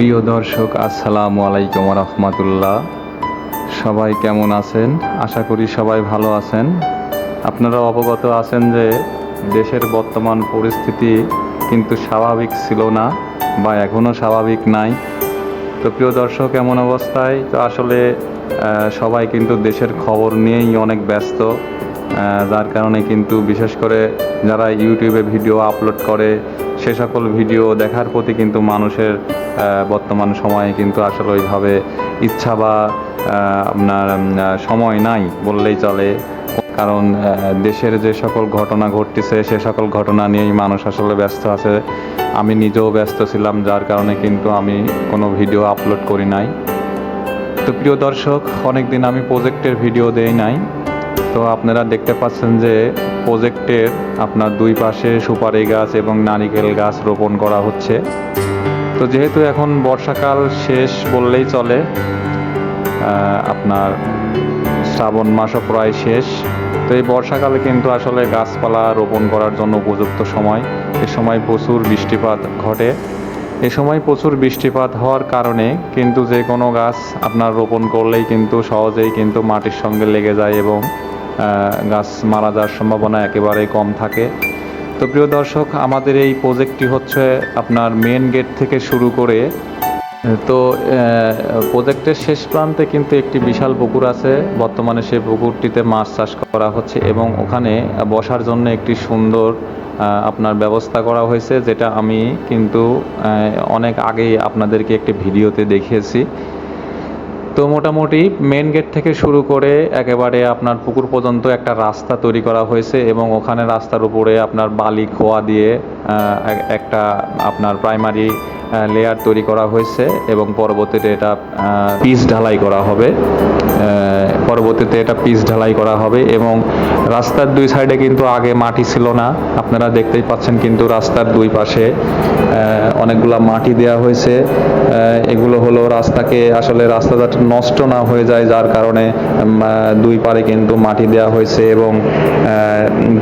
প্রিয় দর্শক, আসসালামু আলাইকুম রহমতুল্লাহ। সবাই কেমন আছেন? আশা করি সবাই ভালো আছেন। আপনারা অবগত আছেন যে দেশের বর্তমান পরিস্থিতি কিন্তু স্বাভাবিক ছিল না বা এখনও স্বাভাবিক নাই। তো প্রিয় দর্শক, এমন অবস্থায় তো আসলে সবাই কিন্তু দেশের খবর নিয়েই অনেক ব্যস্ত যার কারণে কিন্তু বিশেষ করে যারা ইউটিউবে ভিডিও আপলোড করে সে সকল ভিডিও দেখার প্রতি কিন্তু মানুষের বর্তমান সময়ে কিন্তু আসলে ওইভাবে ইচ্ছা বা আপনার সময় নাই বললেই চলে। কারণ দেশের যে সকল ঘটনা ঘটতেছে, সে সকল ঘটনা নিয়েই মানুষ আসলে ব্যস্ত আছে। আমি নিজেও ব্যস্ত ছিলাম, যার কারণে কিন্তু আমি কোনো ভিডিও আপলোড করি নাই। তো প্রিয় দর্শক, অনেকদিন আমি প্রজেক্টের ভিডিও দেই নাই। তো আপনারা দেখতে পাচ্ছেন যে প্রজেক্টের আপনার দুই পাশে সুপারি গাছ এবং নারিকেল গাছ রোপণ করা হচ্ছে। তো যেহেতু এখন বর্ষাকাল শেষ বললেই চলে আপনার শ্রাবণ মাসও প্রায় শেষ। তো এই বর্ষাকালে কিন্তু আসলে গাছপালা রোপণ করার জন্য উপযুক্ত সময়। এ সময় প্রচুর বৃষ্টিপাত ঘটে। এ সময় প্রচুর বৃষ্টিপাত হওয়ার কারণে কিন্তু যে কোনো গাছ আপনার রোপণ করলেই কিন্তু সহজেই কিন্তু মাটির সঙ্গে লেগে যায় এবং গাছ মারা যাওয়ার সম্ভাবনা একেবারেই কম থাকে। তো প্রিয় দর্শক, আমাদের এই প্রজেক্টটি হচ্ছে আপনার মেন গেট থেকে শুরু করে, তো প্রজেক্টের শেষ প্রান্তে কিন্তু একটি বিশাল পুকুর আছে। বর্তমানে সেই পুকুরটিতে মাছ চাষ করা হচ্ছে এবং ওখানে বসার জন্য একটি সুন্দর আপনার ব্যবস্থা করা হয়েছে, যেটা আমি কিন্তু অনেক আগেই আপনাদেরকে একটি ভিডিওতে দেখিয়েছি। তো মোটামুটি মেন গেট থেকে শুরু করে একেবারে আপনার পুকুর পর্যন্ত একটা রাস্তা তৈরি করা হয়েছে এবং ওখানে রাস্তার উপরে আপনার বালি, খোয়া দিয়ে এক- একটা আপনার প্রাইমারি লেয়ার তৈরি করা হয়েছে এবং পরবর্তীতে এটা পিচ ঢালাই করা হবে। পরবর্তীতে এটা পিচ ঢালাই করা হবে এবং রাস্তার দুই সাইডে কিন্তু আগে মাটি ছিল না। আপনারা দেখতেই পাচ্ছেন কিন্তু রাস্তার দুই পাশে অনেকগুলা মাটি দেওয়া হয়েছে। এগুলো হলো রাস্তাকে আসলে রাস্তা যাতে নষ্ট না হয়ে যায়, যার কারণে দুই পারে কিন্তু মাটি দেওয়া হয়েছে এবং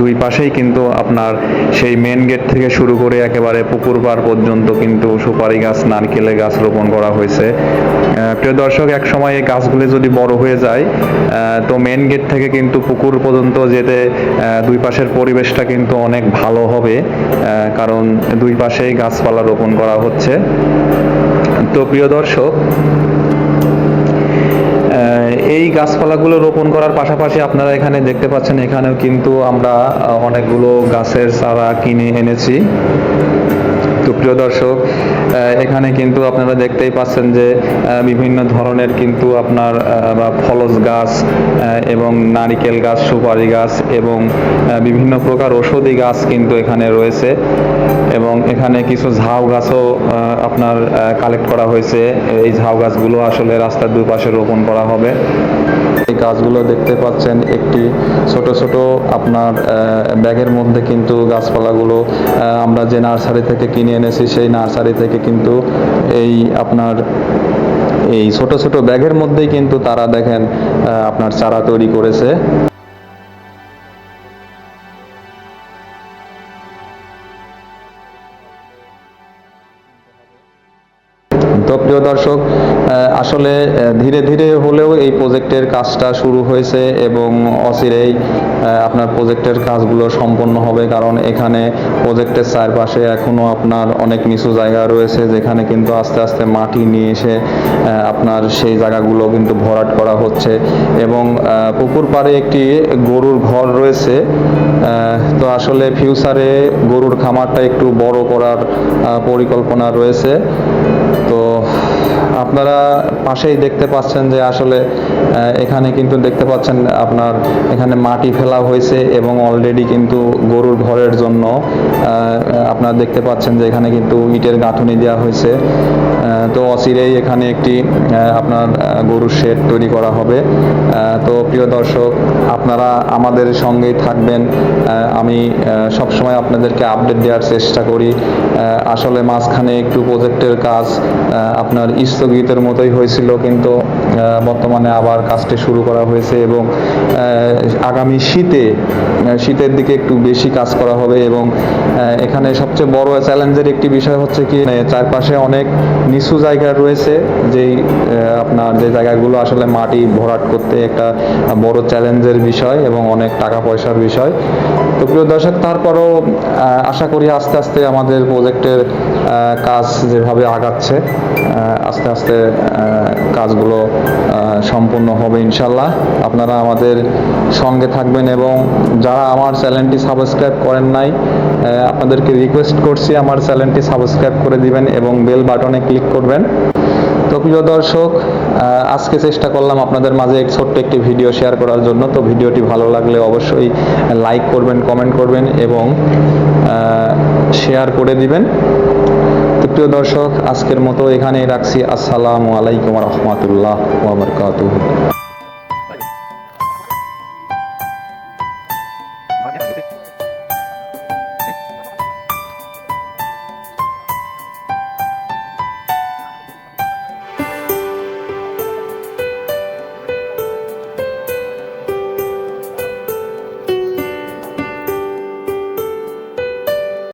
দুই পাশেই কিন্তু আপনার সেই মেন গেট থেকে শুরু করে একেবারে পুকুর পাড় পর্যন্ত কিন্তু সুপারি গাছ, নারকেলের গাছ রোপণ করা হয়েছে। প্রিয় দর্শক, এক সময় এই গাছগুলি যদি বড় হয়ে যায় তো মেন গেট থেকে কিন্তু পুকুর পর্যন্ত যেতে দুই পাশের পরিবেশটা কিন্তু অনেক ভালো হবে কারণ দুই পাশেই গাছপালা রোপণ করা হচ্ছে। তো প্রিয় দর্শক এই গাছপালাগুলো রোপণ করার পাশাপাশি আপনারা এখানে দেখতে পাচ্ছেন, এখানেও কিন্তু আমরা অনেকগুলো গাছের চারা কিনে এনেছি। তো প্রিয় দর্শক এখানে কিন্তু আপনারা দেখতেই পাচ্ছেন যে বিভিন্ন ধরনের কিন্তু আপনার ফলস গাছ এবং নারিকেল গাছ, সুপারি গাছ এবং বিভিন্ন প্রকার ওষুধি গাছ কিন্তু এখানে রয়েছে। এবং এখানে কিছু ঝাউ গাছও আপনার কালেক্ট করা হয়েছে। এই ঝাউ গাছগুলো আসলে রাস্তার দুই পাশে রোপণ করা হবে। এই গাছগুলো দেখতে পাচ্ছেন, একটি ছোট ছোট আপনার ব্যাগের মধ্যে কিন্তু গাছপালাগুলো আমরা যে নার্সারি থেকে কিনে এনেছি, সেই নার্সারি থেকে কিন্তু এই আপনার, এই ছোট ছোট ব্যাগের মধ্যেই কিন্তু তারা দেখেন আপনার চারা তৈরি করেছে। তো প্রিয় দর্শক আসলে ধীরে ধীরে হলেও এই প্রজেক্টের কাজটা শুরু হয়েছে এবং অচিরেই আপনার প্রজেক্টের কাজগুলো সম্পন্ন হবে কারণ এখানে প্রজেক্টের চারপাশে এখনও আপনার অনেক নিচু জায়গা রয়েছে যেখানে কিন্তু আস্তে আস্তে মাটি নিয়ে এসে আপনার সেই জায়গাগুলো কিন্তু ভরাট করা হচ্ছে এবং পুকুর পাড়ে একটি গরুর ঘর রয়েছে। তো আসলে ফিউচারে গরুর খামারটা একটু বড় করার পরিকল্পনা রয়েছে। তো আপনারা পাশেই দেখতে পাচ্ছেন যে আসলে এখানে কিন্তু দেখতে পাচ্ছেন আপনার এখানে মাটি ফেলা হয়েছে এবং অলরেডি কিন্তু গরুর ঘরের জন্য আপনারা দেখতে পাচ্ছেন যে এখানে কিন্তু ইটের গাঁথুনি দেওয়া হয়েছে। তো অচিরেই এখানে একটি আপনার গরুর শেড তৈরি করা হবে। তো প্রিয় দর্শক, আপনারা আমাদের সঙ্গেই থাকবেন। আমি সবসময় আপনাদেরকে আপডেট দেওয়ার চেষ্টা করি। আসলে মাঝখানে একটু প্রজেক্টের কাজ আপনার আপনার স্থগিতের মতোই হয়েছিল, কিন্তু বর্তমানে আবার কাজটি শুরু করা হয়েছে এবং আগামী শীতে শীতের দিকে একটু বেশি কাজ করা হবে এবং এখানে সবচেয়ে বড় চ্যালেঞ্জের একটি বিষয় হচ্ছে কি মানে চারপাশে অনেক নিচু জায়গা রয়েছে, যেই আপনার যে জায়গাগুলো আসলে মাটি ভরাট করতে একটা বড় চ্যালেঞ্জের বিষয় এবং অনেক টাকা পয়সার বিষয়। তো প্রিয় দর্শক, তারপরও আশা করি আস্তে আস্তে আমাদের প্রজেক্টের কাজ যেভাবে আগাচ্ছে আস্তে আস্তে কাজগুলো সম্পূর্ণ হবে ইনশাল্লাহ আপনারা আমাদের সঙ্গে থাকবেন এবং যারা আমার চ্যানেলটি সাবস্ক্রাইব করেন নাই আপনাদেরকে রিকোয়েস্ট করছি আমার চ্যানেলটি সাবস্ক্রাইব করে দিবেন এবং বেল বাটনে ক্লিক করবেন। তো প্রিয় দর্শক আজকে চেষ্টা করলাম আপনাদের মাঝে এক ছোট্ট একটি ভিডিও শেয়ার করার জন্য। তো ভিডিওটি ভালো লাগলে অবশ্যই লাইক করবেন, কমেন্ট করবেন এবং শেয়ার করে দিবেন। তো প্রিয় দর্শক, আজকের মতো এখানেই রাখছি। আসসালামু আলাইকুম রহমতুল্লাহ ওবরকাতুহ